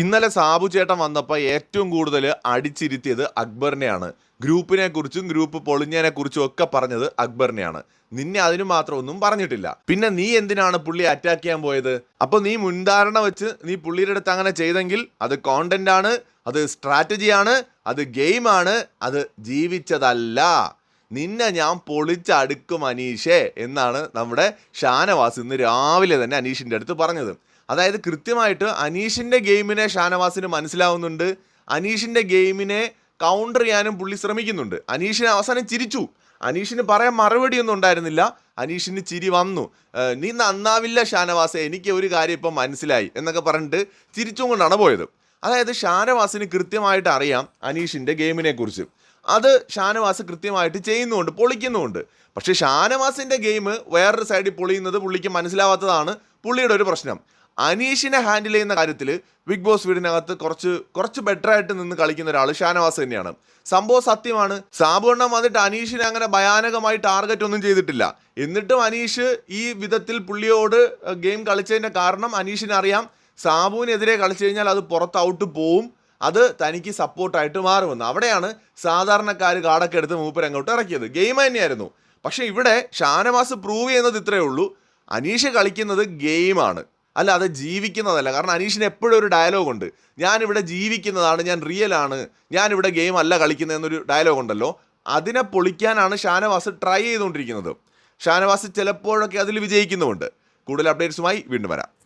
ഇന്നലെ സാബു ചേട്ടൻ വന്നപ്പോൾ ഏറ്റവും കൂടുതൽ അടിച്ചിരുത്തിയത് അക്ബറിനെയാണ്. ഗ്രൂപ്പിനെ കുറിച്ചും ഗ്രൂപ്പ് പൊളിഞ്ഞതിനെ കുറിച്ചും ഒക്കെ പറഞ്ഞത് അക്ബറിനെയാണ്. നിന്നെ അതിനു മാത്രം ഒന്നും പറഞ്ഞിട്ടില്ല. പിന്നെ നീ എന്തിനാണ് പുള്ളി അറ്റാക്ക് ചെയ്യാൻ പോയത്? അപ്പൊ നീ മുൻധാരണ വെച്ച് നീ പുള്ളിയുടെ അടുത്ത് അങ്ങനെ ചെയ്തെങ്കിൽ അത് കോണ്ടന്റ് ആണ് അത് സ്ട്രാറ്റജിയാണ് അത് ഗെയിമാണ് അത് ജീവിച്ചതല്ല. നിന്നെ ഞാൻ പൊളിച്ചടുക്കും അനീഷേ എന്നാണ് നമ്മുടെ ഷാനവാസ് ഇന്ന് രാവിലെ തന്നെ അനീഷിന്റെ അടുത്ത് പറഞ്ഞത്. അതായത് കൃത്യമായിട്ട് അനീഷിന്റെ ഗെയിമിനെ ഷാനവാസിന് മനസ്സിലാവുന്നുണ്ട്. അനീഷിന്റെ ഗെയിമിനെ കൗണ്ടർ ചെയ്യാനും പുള്ളി ശ്രമിക്കുന്നുണ്ട്. അനീഷിനെ അവസാനം ചിരിച്ചു. അനീഷിന് പറയാൻ മറുപടിയൊന്നും ഉണ്ടായിരുന്നില്ല. അനീഷിന് ചിരി വന്നു. നീ നന്നാവില്ല ഷാനവാസെ എനിക്ക് ഒരു കാര്യം ഇപ്പം മനസ്സിലായി എന്നൊക്കെ പറഞ്ഞിട്ട് ചിരിച്ചും കൊണ്ടാണ് പോയത്. അതായത് ഷാനവാസിന് കൃത്യമായിട്ട് അറിയാം അനീഷിന്റെ ഗെയിമിനെക്കുറിച്ച് അത് ഷാനവാസ് കൃത്യമായിട്ട് ചെയ്യുന്നുമുണ്ട് പൊളിക്കുന്നുമുണ്ട്. പക്ഷേ ഷാനവാസിന്റെ ഗെയിം വേറൊരു സൈഡിൽ പൊളിയുന്നത് പുള്ളിക്ക് മനസ്സിലാവാത്തതാണ് പുള്ളിയുടെ ഒരു പ്രശ്നം. അനീഷിനെ ഹാൻഡിൽ ചെയ്യുന്ന കാര്യത്തിൽ ബിഗ് ബോസ് വീടിനകത്ത് കുറച്ച് കുറച്ച് ബെറ്റർ ആയിട്ട് നിന്ന് കളിക്കുന്ന ഒരാൾ ഷാനവാസ് തന്നെയാണ്. സംഭവം സത്യമാണ്. സാബുണ്ണം വന്നിട്ട് അനീഷിനെ അങ്ങനെ ഭയാനകമായി ടാർഗറ്റ് ഒന്നും ചെയ്തിട്ടില്ല. എന്നിട്ടും അനീഷ് ഈ വിധത്തിൽ പുള്ളിയോട് ഗെയിം കളിച്ചതിന്റെ കാരണം അനീഷിന് അറിയാം സാബുവിനെതിരെ കളിച്ചു കഴിഞ്ഞാൽ അത് പുറത്ത് ഔട്ട് പോവും. അത് തനിക്ക് സപ്പോർട്ടായിട്ട് മാറുമെന്ന്. അവിടെയാണ് സാധാരണക്കാർ കാടൊക്കെ എടുത്ത് മൂപ്പർ അങ്ങോട്ട് ഇറക്കിയത്. ഗെയിം തന്നെയായിരുന്നു. പക്ഷേ ഇവിടെ ഷാനവാസ് പ്രൂവ് ചെയ്യുന്നത് ഇത്രയേ ഉള്ളൂ. അനീഷ് കളിക്കുന്നത് ഗെയിമാണ്. അല്ല അത് ജീവിക്കുന്നതല്ല. കാരണം അനീഷിന് എപ്പോഴും ഒരു ഡയലോഗ് ഉണ്ട്. ഞാനിവിടെ ജീവിക്കുന്നതാണ് ഞാൻ റിയൽ ആണ്. ഞാനിവിടെ ഗെയിം അല്ല കളിക്കുന്നത് എന്നൊരു ഡയലോഗ് ഉണ്ടല്ലോ. അതിനെ പൊളിക്കാനാണ് ഷാനവാസ് ട്രൈ ചെയ്തുകൊണ്ടിരിക്കുന്നത്. ഷാനവാസ് ചിലപ്പോഴൊക്കെ അതിൽ വിജയിക്കുന്നുമുണ്ട്. കൂടുതൽ അപ്ഡേറ്റ്സുമായി വീണ്ടും വരാം.